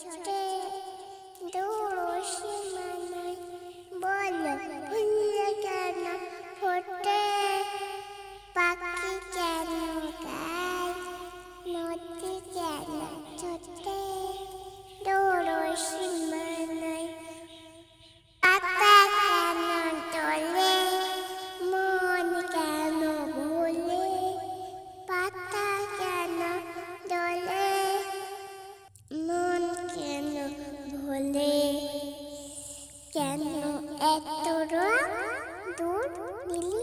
छोटे কেন এত দূর দিলি